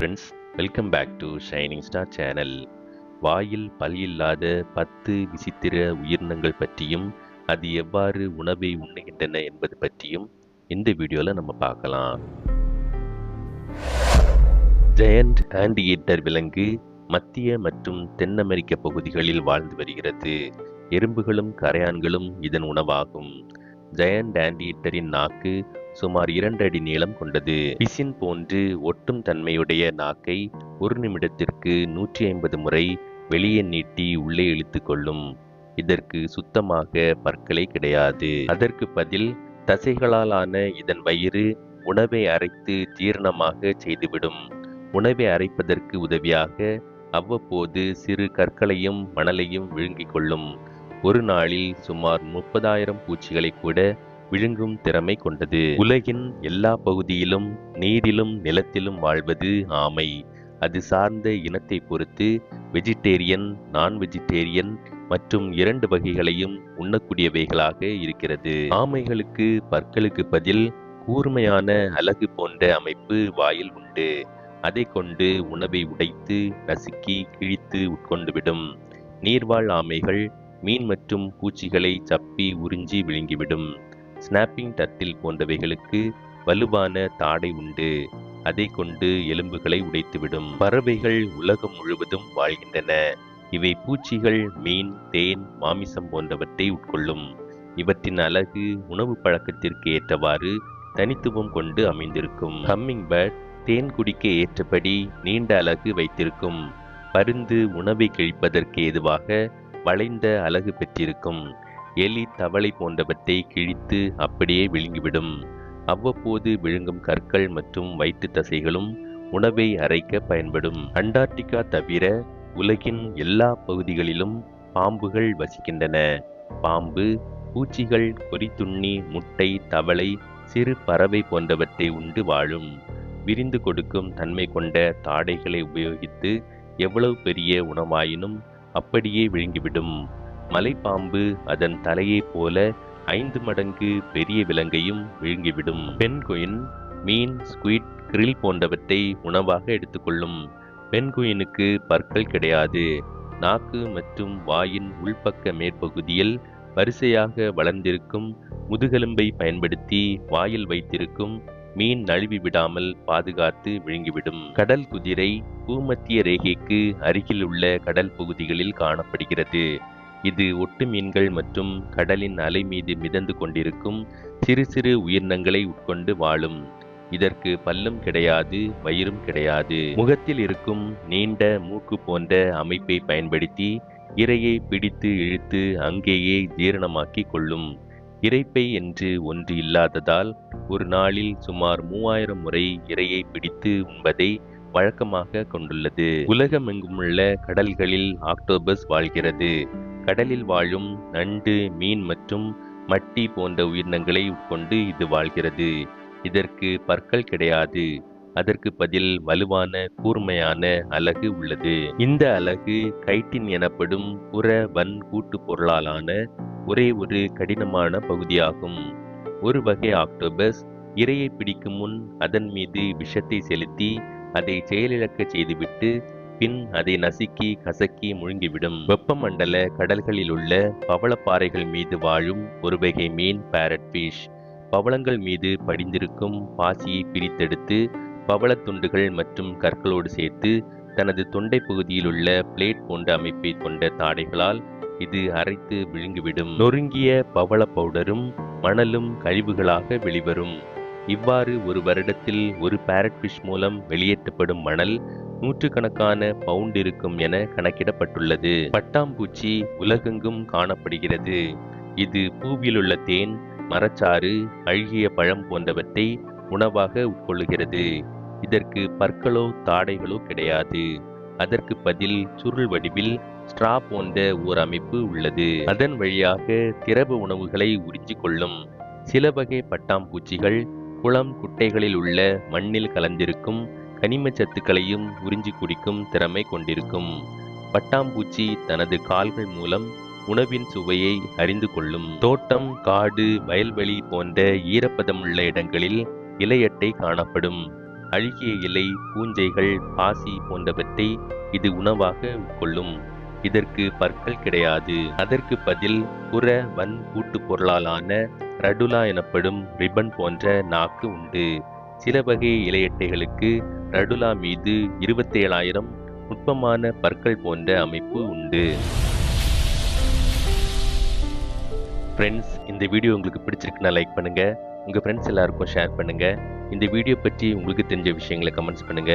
Friends welcome back to shining star channel வாயில் பல் இல்லாத பத்து விசித்திர உயிரினங்கள் பற்றியும் அது எவ்வாறு உணவை உண்ணுகின்றன என்பது பற்றியும் இந்த வீடியோவில் நம்ம பார்க்கலாம். ஜெயண்ட் ஆண்டியேட்டர் விலங்கு மத்திய மற்றும் தென் அமெரிக்க பகுதிகளில் வாழ்ந்து வருகிறது. எறும்புகளும் கரையான்களும் இதன் உணவாகும். ஜெயண்ட் ஆண்டியேட்டரின் நாக்கு சுமார் இரண்டு அடி நீளம் கொண்டது. பிசின் போன்று ஒட்டும் தன்மையுடைய நாக்கை ஒரு நிமிடத்திற்கு நூற்றி ஐம்பது முறை வெளியே நீட்டி உள்ளே இழுத்து கொள்ளும். இதற்கு சுத்தமாக பற்களை கிடையாது. அதற்கு பதில் தசைகளால் ஆன இதன் வயிறு உணவை அரைத்து ஜீரணமாக செய்துவிடும். உணவை அரைப்பதற்கு உதவியாக அவ்வப்போது சிறு கற்களையும் மணலையும் விழுங்கிக் கொள்ளும். ஒரு நாளில் சுமார் முப்பதாயிரம் பூச்சிகளை கூட விழுங்கும் திறமை கொண்டது. உலகின் எல்லா பகுதியிலும் நீரிலும் நிலத்திலும் வாழ்வது ஆமை. அது சார்ந்த இனத்தை பொறுத்து வெஜிடேரியன் நான் வெஜிடேரியன் மற்றும் இரண்டு வகைகளையும் உண்ணக்கூடியவைகளாக இருக்கிறது. ஆமைகளுக்கு பற்களுக்கு பதில் கூர்மையான அலகு போன்ற அமைப்பு வாயில் உண்டு. அதை கொண்டு உணவை உடைத்து நசுக்கி கிழித்து உட்கொண்டுவிடும் நீர்வாழ் ஆமைகள் மீன் மற்றும் பூச்சிகளை சப்பி உறிஞ்சி விழுங்கிவிடும். ஸ்னாப்பிங் டர்ட்டில் போன்றவைகளுக்கு வலுவான தாடை உண்டு. அதை கொண்டு எலும்புகளை உடைத்துவிடும். பறவைகள் உலகம் முழுவதும் வாழ்கின்றன. இவை பூச்சிகள் மீன் தேன் மாமிசம் போன்றவற்றை உட்கொள்ளும். இவற்றின் அழகு உணவு பழக்கத்திற்கு ஏற்றவாறு தனித்துவம் கொண்டு அமைந்திருக்கும். ஹம்மிங் பேர்ட் தேன் குடிக்க ஏற்றபடி நீண்ட அலகு வைத்திருக்கும். பருந்து உணவை கிழிப்பதற்கு ஏதுவாக வளைந்த அலகு பெற்றிருக்கும். எலி தவளை போன்றவற்றை கிழித்து அப்படியே விழுங்கிவிடும். அவ்வப்போது விழுங்கும் கற்கள் மற்றும் வயிற்று தசைகளும் உணவை அரைக்க பயன்படும். அண்டார்டிகா தவிர உலகின் எல்லா பகுதிகளிலும் பாம்புகள் வசிக்கின்றன. பாம்பு பூச்சிகள் கொறித்துண்ணி முட்டை தவளை சிறு பறவை போன்றவற்றை உண்டு வாழும். விரிந்து கொடுக்கும் தன்மை கொண்ட தாடைகளை உபயோகித்து எவ்வளவு பெரிய உணவாயினும் அப்படியே விழுங்கிவிடும். மலைப்பாம்பு அதன் தலையைப் போல ஐந்து மடங்கு பெரிய விலங்கையும் விழுங்கிவிடும். பென்குயின் மீன் ஸ்குவிட் கிரில் போன்றவற்றை உணவாக எடுத்துக்கொள்ளும். பென்குயினுக்கு பற்கள் கிடையாது. நாக்கு மற்றும் வாயின் உள்பக்க மேற்பகுதியில் வரிசையாக வளர்ந்திருக்கும் முதுகெலும்பை பயன்படுத்தி வாயில் வைத்திருக்கும் மீன் நழுவி விடாமல் பாதுகாத்து விழுங்கிவிடும். கடல் குதிரை பூமத்திய ரேகைக்கு அருகில் உள்ள கடல் பகுதிகளில் காணப்படுகிறது. இது ஒட்டு மீன்கள் மற்றும் கடலின் அலை மீது மிதந்து கொண்டிருக்கும் சிறு சிறு உயிரினங்களை உட்கொண்டு வாழும். இதற்கு பல்லும் கிடையாது வயிறும் கிடையாது. முகத்தில் இருக்கும் நீண்ட மூக்கு போன்ற அமைப்பை பயன்படுத்தி இரையை பிடித்து இழுத்து அங்கேயே ஜீரணமாக்கி கொள்ளும். இறைப்பை என்று ஒன்று இல்லாததால் ஒரு நாளில் சுமார் மூவாயிரம் முறை இரையை பிடித்து உண்பதை வழக்கமாக கொண்டுள்ளது. உலகமெங்குமுள்ள கடல்களில் ஆக்டோபஸ் வாழ்கிறது. கடலில் வாழும் நண்டு மீன் மற்றும் மட்டி போன்ற உயிரினங்களை உட்கொண்டு இது வாழ்கிறது. இதற்கு பற்கள் கிடையாது. அதற்கு பதில் வலுவான கூர்மையான அலகு உள்ளது. இந்த அலகு கைட்டின் எனப்படும் புற வன் கூட்டு பொருளாலான ஒரே ஒரு கடினமான பகுதியாகும். ஒரு வகை ஆக்டோபஸ் இரையை பிடிக்கும் முன் அதன் மீது விஷத்தை செலுத்தி அதை செயலிழக்க செய்துவிட்டு பின் அதை நசுக்கி கசக்கி முழுங்கிவிடும். வெப்பமண்டல கடல்களில் உள்ள பவளப்பாறைகள் மீது வாழும் ஒரு வகை மீன் பேரட் ஃபிஷ் பவளங்கள் மீது படிந்திருக்கும் பாசியை பிரித்தெடுத்து பவளத் துண்டுகள் மற்றும் கற்களோடு சேர்த்து தனது தொண்டை பகுதியில் உள்ள பிளேட் போன்ற அமைப்பை கொண்ட தாடைகளால் இது அரைத்து விழுங்கிவிடும். நொறுங்கிய பவள பவுடரும் மணலும் கழிவுகளாக வெளிவரும். இவ்வாறு ஒரு வருடத்தில் ஒரு பேரட் ஃபிஷ் மூலம் வெளியேற்றப்படும் மணல் நூற்றுக்கணக்கான பவுண்ட் இருக்கும் என கணக்கிடப்பட்டுள்ளது. பட்டாம்பூச்சி உலகெங்கும் காணப்படுகிறது. இது பூவிலுள்ள தேன் மரச்சாறு அழுகிய பழம் போன்றவற்றை உணவாக உட்கொள்கிறது இதற்கு பற்களோ தாடைகளோ கிடையாது. அதற்கு பதில் சுருள் வடிவில் ஸ்ட்ரா போன்ற ஓர் அமைப்பு உள்ளது. அதன் வழியாக திரவ உணவுகளை உறிஞ்சிக் கொள்ளும். சில வகை பட்டாம்பூச்சிகள் குளம் குட்டைகளில் உள்ள மண்ணில் கலந்திருக்கும் கனிம சத்துக்களையும் உறிஞ்சி குடிக்கும் திறமை கொண்டிருக்கும். பட்டாம்பூச்சி தனது கால்கள் மூலம் உணவின் சுவையை அறிந்து கொள்ளும். தோட்டம் காடு வயல்வெளி போன்ற ஈரப்பதமுள்ள இடங்களில் இலையட்டை காணப்படும். அழுகிய இலை பூஞ்சைகள் பாசி போன்றவற்றை இது உணவாக உட்கொள்ளும் இதற்கு பற்கள் கிடையாது. அதற்கு பதில் புற வன் கூட்டு பொருளாலான ரடுலா எனப்படும் ரிப்பன் போன்ற நாக்கு உண்டு. சில வகை இலையட்டைகளுக்கு ரடுலா மீது இருபத்தேழாயிரம் நுட்பமான பற்கள் போன்ற அமைப்பு உண்டு. ஃப்ரெண்ட்ஸ் இந்த வீடியோ உங்களுக்கு பிடிச்சிருக்குன்னா லைக் பண்ணுங்க. உங்கள் ஃப்ரெண்ட்ஸ் எல்லாருக்கும் ஷேர் பண்ணுங்க. இந்த வீடியோ பற்றி உங்களுக்கு தெரிஞ்ச விஷயங்களை கமெண்ட்ஸ் பண்ணுங்க.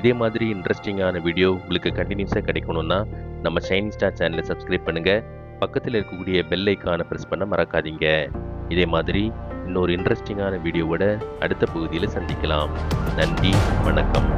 இதே மாதிரி இன்ட்ரெஸ்டிங்கான வீடியோ உங்களுக்கு கண்டினியூஸாக கிடைக்கணும்னா நம்ம ஷைன் ஸ்டார் சேனலை சப்ஸ்கிரைப் பண்ணுங்க. பக்கத்தில் இருக்கக்கூடிய பெல் ஐக்கானை ப்ரெஸ் பண்ண மறக்காதீங்க. இதே மாதிரி இன்னொரு இன்ட்ரெஸ்டிங்கான வீடியோவோட அடுத்த பகுதியில் சந்திக்கலாம். நன்றி வணக்கம்.